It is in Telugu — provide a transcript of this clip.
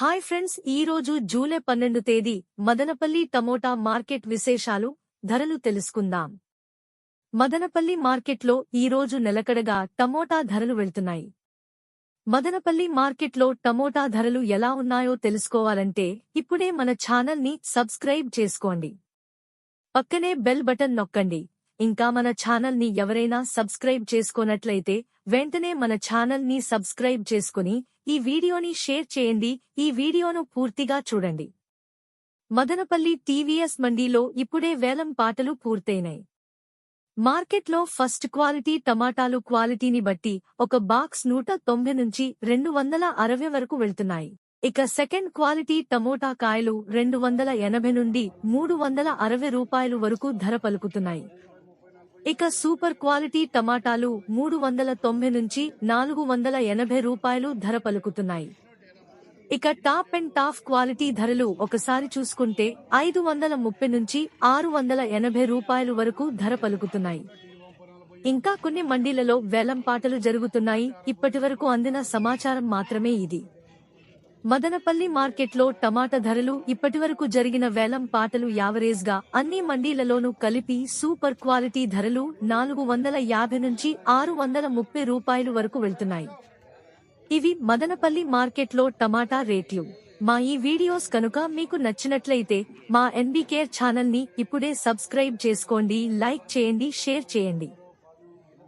హాయ్ ఫ్రెండ్స్ ఈ రోజు జూలై పన్నెండు తేదీ మదనపల్లి టమోటా మార్కెట్ విశేషాలు ధరలు తెలుసుకుందాం. మదనపల్లి మార్కెట్లో ఈ రోజు నిలకడగా టమోటా ధరలు వెళ్తున్నాయి. మదనపల్లి మార్కెట్లో టమోటా ధరలు ఎలా ఉన్నాయో తెలుసుకోవాలంటే ఇప్పుడే మన ఛానల్ని సబ్స్క్రైబ్ చేసుకోండి. పక్కనే బెల్ బటన్ నొక్కండి. ఇంకా మన ఛానల్ని ఎవరైనా సబ్స్క్రైబ్ చేసుకోనట్లయితే వెంటనే మన ఛానల్ని సబ్స్క్రైబ్ చేసుకుని ఈ వీడియోని షేర్ చేయండి. ఈ వీడియోను పూర్తిగా చూడండి. మదనపల్లి టీవీఎస్ మండీలో ఇప్పుడే వేలం పాటలు పూర్తయినాయి. మార్కెట్లో ఫస్ట్ క్వాలిటీ టమాటాలు క్వాలిటీని బట్టి ఒక బాక్స్ నూట తొంభై నుంచి రెండు వందల అరవై వరకు వెళ్తున్నాయి. ఇక సెకండ్ క్వాలిటీ టమోటా కాయలు రెండు వందల ఎనభై నుండి మూడు వందల అరవై రూపాయలు వరకు ధర పలుకుతున్నాయి. ఇక సూపర్ క్వాలిటీ టమాటాలు మూడు వందల తొంభై నుంచి నాలుగు వందల ఎనభై రూపాయలు ధర పలుకుతున్నాయి. ఇక టాప్ అండ్ టాప్ క్వాలిటీ ధరలు ఒకసారి చూసుకుంటే ఐదు వందల ముప్పై నుంచి ఆరు వందల ఎనభై రూపాయలు వరకు ధర పలుకుతున్నాయి. ఇంకా కొన్ని మండీలలో వేలం పాటలు జరుగుతున్నాయి. ఇప్పటివరకు అందిన సమాచారం మాత్రమే ఇది. మదనపల్లి మార్కెట్లో టమాటా ధరలు ఇప్పటివరకు జరిగిన వేలం పాటలు యావరేజ్గా అన్ని మండీలలోనూ కలిపి సూపర్ క్వాలిటీ ధరలు నాలుగు వందల యాభై నుంచి ఆరు వందల ముప్పై రూపాయలు వరకు వెళ్తున్నాయి. ఇవి మదనపల్లి మార్కెట్లో టమాటా రేట్లు. మా ఈ వీడియోస్ కనుక మీకు నచ్చినట్లయితే మా ఎన్బీకేర్ ఛానల్ని ఇప్పుడే సబ్స్క్రైబ్ చేసుకోండి లైక్ చేయండి షేర్ చేయండి.